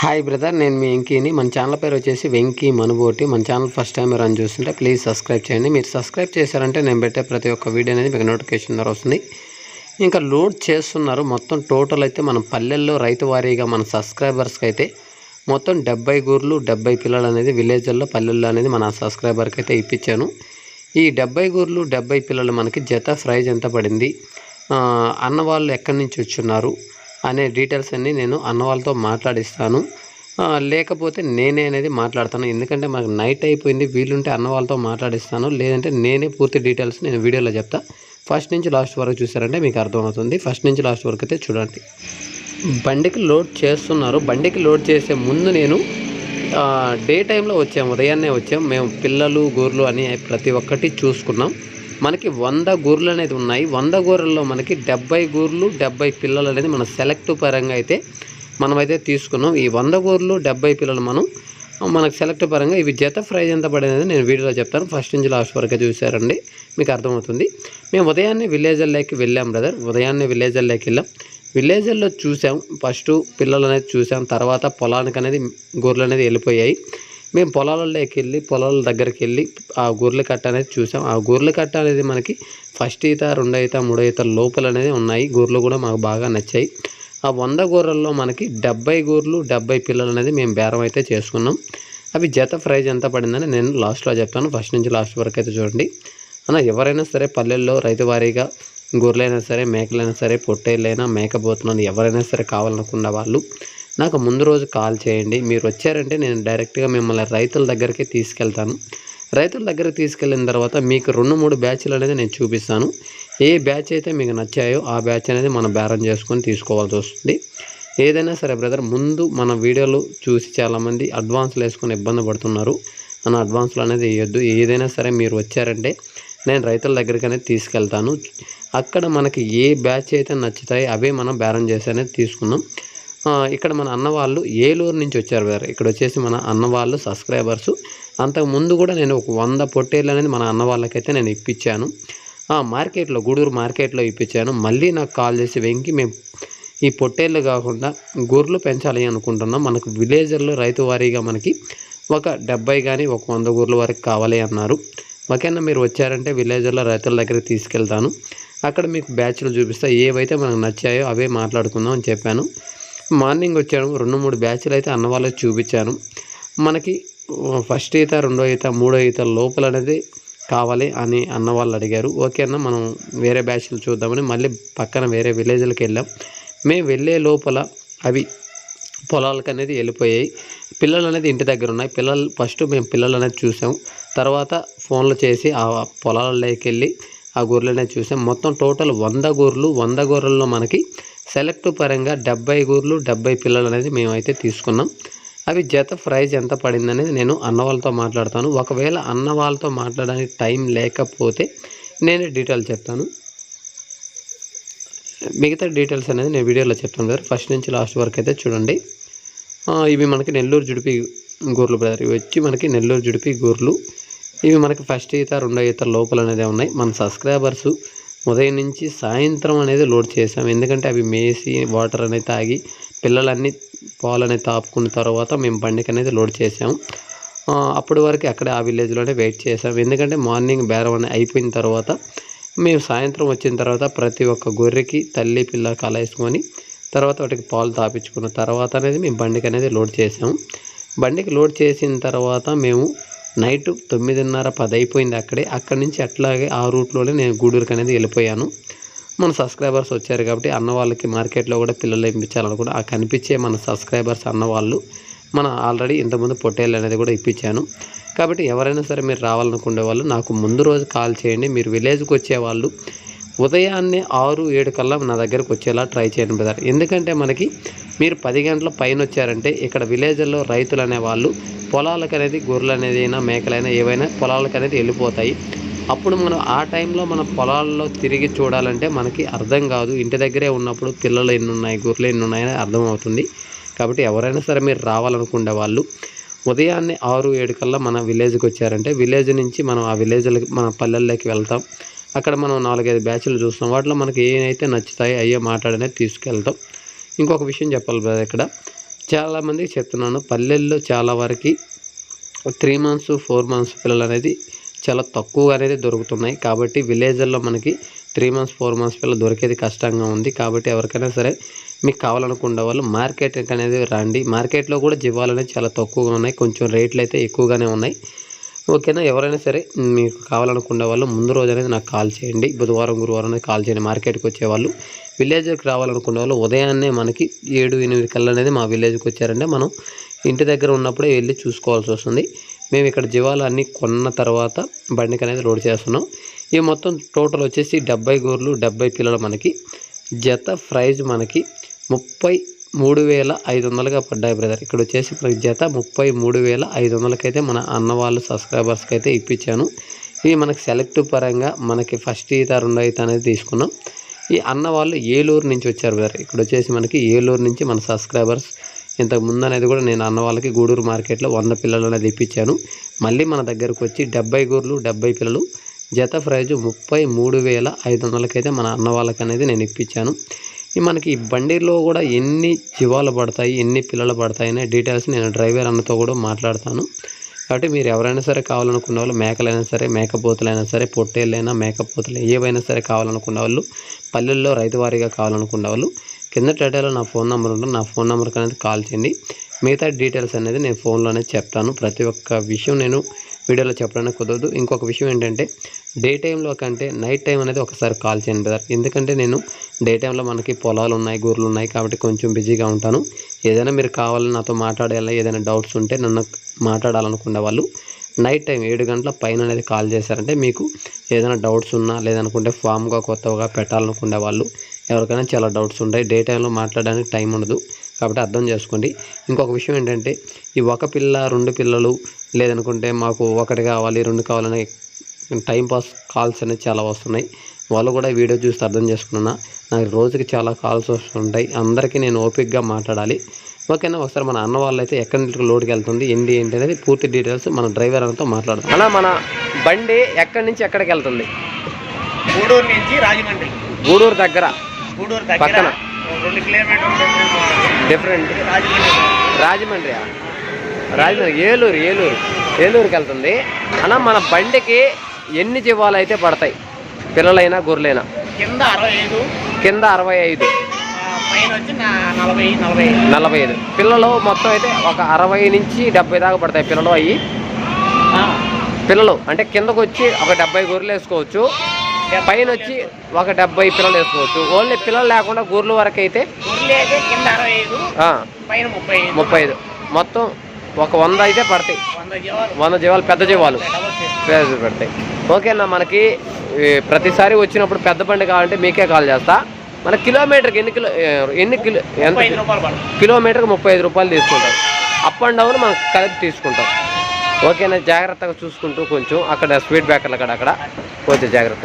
Hi brother నేను మీ వెంకీని. మన channel పేరు వచ్చేసి వెంకీ మనుబోటి. మన ఛానల్ ఫస్ట్ టైం రన్ చూస్తుంటే ప్లీజ్ సబ్స్క్రైబ్ చేయండి. మీరు సబ్స్క్రైబ్ చేశారంటే నేను పెట్టే ప్రతి ఒక్క వీడియో అనేది మీకు నోటిఫికేషన్ ద్వారా వస్తుంది. ఇంకా లోడ్ చేస్తున్నారు. మొత్తం టోటల్ అయితే మన పల్లెల్లో రైతు వారీగా మన సబ్స్క్రైబర్స్కి అయితే మొత్తం డెబ్బై గూర్లు డెబ్బై పిల్లలు అనేది విలేజ్ల్లో పల్లెల్లో అనేది మన సబ్స్క్రైబర్కి అయితే ఇప్పించాను. ఈ డెబ్బై గూర్లు డెబ్బై పిల్లలు మనకి జత ప్రైజ్ ఎంత పడింది? అన్న వాళ్ళు ఎక్కడి నుంచి వచ్చున్నారు? అనే డీటెయిల్స్ అన్నీ నేను అన్న వాళ్ళతో మాట్లాడిస్తాను. లేకపోతే నేనే అనేది మాట్లాడతాను. ఎందుకంటే మాకు నైట్ అయిపోయింది వీలుంటే అన్న వాళ్ళతో మాట్లాడిస్తాను. లేదంటే నేనే పూర్తి డీటెయిల్స్ నేను వీడియోలో చెప్తా. ఫస్ట్ నుంచి లాస్ట్ వరకు చూసారంటే మీకు అర్థమవుతుంది. ఫస్ట్ నుంచి లాస్ట్ వరకు అయితే చూడండి. బండికి లోడ్ చేస్తున్నారు. బండికి లోడ్ చేసే ముందు నేను డే టైంలో వచ్చాము. ఉదయాన్నే వచ్చాము. మేము పిల్లలు గూర్లు అని ప్రతి ఒక్కటి చూసుకున్నాం. మనకి వంద గూర్లు అనేది ఉన్నాయి. వంద గూర్లలో మనకి డెబ్బై గూర్లు డెబ్బై పిల్లలు అనేది మన సెలెక్ట్ పరంగా అయితే మనమైతే తీసుకున్నాం. ఈ వంద గూర్లు డెబ్బై పిల్లలు మనం మనకు సెలెక్ట్ పరంగా ఇవి జత ప్రైజ్ ఎంత పడినది నేను వీడియోలో చెప్తాను. ఫస్ట్ నుంచి లాస్ట్ వరకు చూసారండి మీకు అర్థమవుతుంది. మేము ఉదయాన్నే విలేజ్లోకి వెళ్ళాం బ్రదర్. ఉదయాన్నే విలేజర్లోకి వెళ్ళాం. విలేజర్లో చూసాం ఫస్ట్ పిల్లలు అనేది చూసాం. తర్వాత పొలానికి అనేది గొర్రెలు అనేది వెళ్ళిపోయాయి. మేము పొలాలలోకి వెళ్ళి పొలాల దగ్గరికి వెళ్ళి ఆ గొర్రెల కట్ట అనేది చూసాం. ఆ గొర్రెల కట్ట అనేది మనకి ఫస్ట్ ఈత రెండో ఈత మూడో ఈత లోపల అనేది ఉన్నాయి. గొర్రెలు కూడా మాకు బాగా నచ్చాయి. ఆ వంద గొర్రెల్లో మనకి డెబ్బై గొర్రెలు డెబ్బై పిల్లలు అనేది మేము బేరం అయితే చేసుకున్నాం. అవి జత ప్రైజ్ ఎంత పడిందని నేను లాస్ట్లో చెప్తాను. ఫస్ట్ నుంచి లాస్ట్ వరకు అయితే చూడండి. అన్న ఎవరైనా సరే పల్లెల్లో రైతు వారీగా గొర్రెలైనా సరే మేకలైనా సరే పొట్టేళ్ళైనా మేకపోతున్నాను ఎవరైనా సరే కావాలనుకున్న వాళ్ళు నాకు ముందు రోజు కాల్ చేయండి. మీరు వచ్చారంటే నేను డైరెక్ట్గా మిమ్మల్ని రైతుల దగ్గరికి తీసుకెళ్తాను. రైతుల దగ్గరికి తీసుకెళ్ళిన తర్వాత మీకు రెండు మూడు బ్యాచ్లు అనేది నేను చూపిస్తాను. ఏ బ్యాచ్ అయితే మీకు నచ్చాయో ఆ బ్యాచ్ అనేది మనం బేరం చేసుకొని తీసుకోవాల్సి వస్తుంది. ఏదైనా సరే బ్రదర్ ముందు మన వీడియోలు చూసి చాలామంది అడ్వాన్స్లు వేసుకొని ఇబ్బంది పడుతున్నారు. మన అడ్వాన్స్లు అనేది వేయొద్దు. ఏదైనా సరే మీరు వచ్చారంటే నేను రైతుల దగ్గరికి అనేది తీసుకెళ్తాను. అక్కడ మనకి ఏ బ్యాచ్ అయితే నచ్చుతాయో అవే మనం బేరం చేసి అనేది తీసుకున్నాం ఇక్కడ మన అన్న వాళ్ళు ఏలూరు నుంచి వచ్చారు వేరే. ఇక్కడ వచ్చేసి మన అన్న వాళ్ళు సబ్స్క్రైబర్స్ అంతకు ముందు కూడా నేను ఒక వంద పొట్టేళ్ళు అనేది మన అన్న వాళ్ళకైతే నేను ఇప్పించాను. ఆ మార్కెట్లో గూడూరు మార్కెట్లో ఇప్పించాను. మళ్ళీ నాకు కాల్ చేసి వెంకి మేము ఈ పొట్టేళ్ళు కాకుండా గొర్రెలు పెంచాలి అనుకుంటున్నాం. మనకు విలేజర్లో రైతు వారీగా మనకి ఒక డెబ్బై కానీ ఒక వంద గొర్రెల వరకు కావాలి అన్నారు. ఓకేనా మీరు వచ్చారంటే విలేజర్లో రైతుల దగ్గరికి తీసుకెళ్తాను. అక్కడ మీకు బ్యాచ్లు చూపిస్తా. ఏవైతే మనకు నచ్చాయో అవే మాట్లాడుకుందాం అని చెప్పాను. మార్నింగ్ వచ్చాను. రెండు మూడు బ్యాచ్లు అయితే అన్న వాళ్ళకి చూపించాను. మనకి ఫస్ట్ ఈత రెండో ఈత మూడో ఈత లోపల అనేది కావాలి అని అన్న వాళ్ళు అడిగారు. ఓకే అన్న మనం వేరే బ్యాచ్లు చూద్దామని మళ్ళీ పక్కన వేరే విలేజ్లకు వెళ్ళాం. మేము వెళ్ళే లోపల అవి పొలాలకు అనేది వెళ్ళిపోయాయి. పిల్లలు అనేది ఇంటి దగ్గర ఉన్నాయి. పిల్లలు ఫస్ట్ మేము పిల్లలు అనేది చూసాం. తర్వాత ఫోన్లు చేసి ఆ పొలాలలోకి వెళ్ళి ఆ గొర్రెలు అనేది చూసాం. మొత్తం టోటల్ వంద గొర్రెలు వంద గొర్రెల్లో మనకి సెలెక్ట్ పరంగా డెబ్బై గూర్లు డెబ్బై పిల్లలు అనేది మేమైతే తీసుకున్నాం. అవి జత ప్రైజ్ ఎంత పడింది అనేది నేను అన్న వాళ్ళతో మాట్లాడతాను. ఒకవేళ అన్న వాళ్ళతో మాట్లాడడానికి టైం లేకపోతే నేను డీటెయిల్ చెప్తాను. మిగతా డీటెయిల్స్ అనేది నేను వీడియోలో చెప్తాను బ్రదర్ ఫస్ట్ నుంచి లాస్ట్ వరకు అయితే చూడండి. ఇవి మనకి నెల్లూరు జుడిపి గూర్లు బ్రదర్. ఇవి వచ్చి మనకి నెల్లూరు జుడిపి గూర్లు. ఇవి మనకి ఫస్ట్ ఈత రెండో ఈత లోపల అనేది ఉన్నాయి. మన సబ్స్క్రైబర్స్ ఉదయం నుంచి సాయంత్రం అనేది లోడ్ చేసాం ఎందుకంటే అవి మేసి వాటర్ అనేది తాగి పిల్లలన్నీ పాలు అనేది తాపుకున్న తర్వాత మేము బండికి అనేది లోడ్ చేసాం అప్పటి వరకు అక్కడే ఆ విలేజ్లోనే వెయిట్ చేసాం ఎందుకంటే మార్నింగ్ బేరం అనేది అయిపోయిన తర్వాత మేము సాయంత్రం వచ్చిన తర్వాత ప్రతి ఒక్క గొర్రెకి తల్లి పిల్ల కలేసుకొని తర్వాత వాటికి పాలు తాపించుకున్న తర్వాత అనేది మేము బండికి అనేది లోడ్ చేసాము బండికి లోడ్ చేసిన తర్వాత మేము నైట్ తొమ్మిదిన్నర పది అయిపోయింది అక్కడే. అక్కడి నుంచి అట్లాగే ఆ రూట్లోనే నేను గూడూరుకి అనేది వెళ్ళిపోయాను. మన సబ్స్క్రైబర్స్ వచ్చారు కాబట్టి అన్న వాళ్ళకి మార్కెట్లో కూడా పిల్లలు ఇప్పించాలనుకుంటే ఆ కనిపించే మన సబ్స్క్రైబర్స్ అన్న వాళ్ళు మన ఆల్రెడీ ఇంతకుముందు పొట్టేళ్ళు అనేది కూడా ఇప్పించాను. కాబట్టి ఎవరైనా సరే మీరు రావాలనుకునే వాళ్ళు నాకు ముందు రోజు కాల్ చేయండి. మీరు విలేజ్కి వచ్చే వాళ్ళు ఉదయాన్నే ఆరు ఏడు కల్లా నా దగ్గరకు వచ్చేలా ట్రై చేయండి బ్రదర్. ఎందుకంటే మనకి మీరు పది గంటల పైన వచ్చారంటే ఇక్కడ విలేజ్లో రైతులు అనే వాళ్ళు పొలాలకు అనేది గొర్రెలు అనేది అయినా మేకలైనా ఏవైనా పొలాలకు అనేది వెళ్ళిపోతాయి. అప్పుడు మనం ఆ టైంలో మన పొలాల్లో తిరిగి చూడాలంటే మనకి అర్థం కాదు. ఇంటి దగ్గరే ఉన్నప్పుడు పిల్లలు ఎన్ని ఉన్నాయి గొర్రెలు ఎన్ని ఉన్నాయని అర్థమవుతుంది. కాబట్టి ఎవరైనా సరే మీరు రావాలనుకునే వాళ్ళు ఉదయాన్నే ఆరు ఏడు కల్లా మన విలేజ్కి వచ్చారంటే విలేజ్ నుంచి మనం ఆ విలేజ్లకి మన పల్లెల్లోకి వెళ్తాం. అక్కడ మనం నాలుగైదు బ్యాచ్లు చూస్తాం. వాటిలో మనకి ఏమైతే నచ్చుతాయో అయ్యే మాట్లాడనే తీసుకెళ్తాం. ఇంకొక విషయం చెప్పాలి బ్రదర్ ఇక్కడ. చాలామందికి చెప్తున్నాను పల్లెల్లో చాలా వరకు త్రీ మంత్స్ ఫోర్ మంత్స్ పిల్లలు అనేది చాలా తక్కువగా అనేది దొరుకుతున్నాయి. కాబట్టి విలేజ్ల్లో మనకి త్రీ మంత్స్ ఫోర్ మంత్స్ పిల్లలు దొరికేది కష్టంగా ఉంది. కాబట్టి ఎవరికైనా సరే మీకు కావాలనుకున్న వాళ్ళు మార్కెట్ అనేది రండి. మార్కెట్లో కూడా జీవాలు అనేది చాలా తక్కువగా ఉన్నాయి. కొంచెం రేట్లు అయితే ఎక్కువగానే ఉన్నాయి. ఓకేనా? ఎవరైనా సరే మీకు కావాలనుకునే వాళ్ళు ముందు రోజు అనేది నాకు కాల్ చేయండి. బుధవారం గురువారం అనేది కాల్ చేయండి. మార్కెట్కి వచ్చేవాళ్ళు విలేజ్కి రావాలనుకునే వాళ్ళు ఉదయాన్నే మనకి ఏడు ఎనిమిది కల్లా అనేది మా విలేజ్కి వచ్చారంటే మనం ఇంటి దగ్గర ఉన్నప్పుడే వెళ్ళి చూసుకోవాల్సి వస్తుంది. మేము ఇక్కడ జీవాలు అన్నీ కొన్న తర్వాత బండికి అనేది లోడ్ చేస్తున్నాం. ఇవి మొత్తం టోటల్ వచ్చేసి డెబ్బై గోర్లు డెబ్బై పిల్లలు మనకి. జత ప్రైజ్ మనకి ముప్పై మూడు వేల ఐదు వందలుగా పడ్డాయి బ్రదర్. ఇక్కడ వచ్చేసి మనకి జత ముప్పై మూడు వేల ఐదు వందలకైతే మన అన్న వాళ్ళు సబ్స్క్రైబర్స్కి అయితే ఇప్పించాను ఇవి మనకి సెలెక్ట్ పరంగా మనకి ఫస్ట్ ఈత రెండో ఈత అనేది తీసుకున్నాం. ఈ అన్న వాళ్ళు ఏలూరు నుంచి వచ్చారు బ్రదర్. ఇక్కడ వచ్చేసి మనకి ఏలూరు నుంచి మన సబ్స్క్రైబర్స్. ఇంతకు ముందు అనేది కూడా నేను అన్న వాళ్ళకి గూడూరు మార్కెట్లో వంద పిల్లలు అనేది ఇప్పించాను మళ్ళీ మన దగ్గరకు వచ్చి డెబ్బై గూర్లు డెబ్బై పిల్లలు జత ప్రైజు ముప్పై మూడు వేల ఐదు వందలకైతే మన అన్న వాళ్ళకి అనేది నేను ఇప్పించాను. ఈ మనకి ఈ బండిలో కూడా ఎన్ని జీవాలు పడతాయి ఎన్ని పిల్లలు పడతాయి అనే డీటెయిల్స్ నేను డ్రైవర్ అన్నతో కూడా మాట్లాడతాను. కాబట్టి మీరు ఎవరైనా సరే కావాలనుకున్న వాళ్ళు మేకలైనా సరే మేకపోతులైనా సరే పొట్టేళ్ళైనా మేకపోతులు ఏవైనా సరే కావాలనుకున్న వాళ్ళు పల్లెల్లో రైతువారీగా కావాలనుకున్న వాళ్ళు కింద టైటిల్లో నా ఫోన్ నెంబర్ ఉంటుంది. నా ఫోన్ నెంబర్కి అనేది కాల్ చేయండి. మిగతా డీటెయిల్స్ అనేది నేను ఫోన్లోనే చెప్తాను. ప్రతి ఒక్క విషయం నేను వీడియోలో చెప్పడానికి కుదరదు. ఇంకొక విషయం ఏంటంటే డే టైంలో కంటే నైట్ టైం అనేది ఒకసారి కాల్ చేయండి బ్రదర్. ఎందుకంటే నేను డే టైంలో మనకి పొలాలు ఉన్నాయి గూర్లు ఉన్నాయి కాబట్టి కొంచెం బిజీగా ఉంటాను. ఏదైనా మీరు కావాలని నాతో మాట్లాడాలి ఏదైనా డౌట్స్ ఉంటే నన్ను మాట్లాడాలనుకునే వాళ్ళు నైట్ టైం ఏడు గంటల పైన అనేది కాల్ చేశారంటే మీకు ఏదైనా డౌట్స్ ఉన్నా లేదనుకుంటే ఫామ్గా కొత్తగా పెట్టాలనుకునే వాళ్ళు ఎవరికైనా చాలా డౌట్స్ ఉంటాయి. డే టైంలో మాట్లాడడానికి టైం ఉండదు. కాబట్టి అర్థం చేసుకోండి. ఇంకొక విషయం ఏంటంటే ఈ ఒక పిల్ల రెండు పిల్లలు లేదనుకుంటే మాకు ఒకటి కావాలి రెండు కావాలని టైం పాస్ కాల్స్ అనేవి చాలా వస్తున్నాయి. వాళ్ళు కూడా వీడియో చూసి అర్థం చేసుకున్నా. నాకు రోజుకి చాలా కాల్స్ వస్తుంటాయి. అందరికీ నేను ఓపిక్గా మాట్లాడాలి. ఓకేనా? ఒకసారి మన అన్న వాళ్ళు అయితే ఎక్కడి నుంచి లోడ్కి వెళ్తుంది? ఏంటి ఏంటి అనేది పూర్తి డీటెయిల్స్ మన డ్రైవర్ అన్నతో మాట్లాడదాం. అలా మన బండి ఎక్కడి నుంచి ఎక్కడికి వెళ్తుంది? గూడూరు నుంచి రాజమండ్రి. గూడూరు దగ్గర. గూడూరు దగ్గర. పక్కన. రెండు కిలోమీటర్లు. డిఫరెంట్. రాజమండ్రి. రాజమండ్రి రాజమండ్రి ఏలూరు ఏలూరు. ఏలూరుకి వెళ్తుంది. అన్న మన బండికి ఎన్ని జీవాలు అయితే పడతాయి? పిల్లలైనా గొర్రెలైనా? కింద అరవై ఐదు. కింద అరవై ఐదు. నలభై ఐదు. పిల్లలు మొత్తం అయితే ఒక అరవై నుంచి డెబ్బై దాకా పడతాయి పిల్లలు అయ్యి. ఆ, పిల్లలు అంటే కిందకు వచ్చి ఒక డెబ్బై గొర్రెలు వేసుకోవచ్చు. పైన వచ్చి ఒక డెబ్బై పిల్లలు వేసుకోవచ్చు. ఓన్లీ పిల్లలు లేకుండా గొర్రెల వరకు అయితే ముప్పై ఐదు. మొత్తం ఒక వంద అయితే పడతాయి. వంద జీవాలు పెద్ద జీవాలు. పేరు పెడతాయి. ఓకేనా మనకి ప్రతిసారి వచ్చినప్పుడు పెద్ద బండి కావాలంటే మీకే కాల్ చేస్తా. మన కిలోమీటర్కి ఎన్ని కిలో ఎన్ని కిలో ఎంత కిలోమీటర్కి ముప్పై ఐదు రూపాయలు తీసుకుంటాం. అప్ అండ్ డౌన్ మనం కలిపి తీసుకుంటాం. ఓకేనా జాగ్రత్తగా చూసుకుంటూ కొంచెం అక్కడ స్పీడ్ బ్రేకర్లు అక్కడ అక్కడ కొంచెం జాగ్రత్త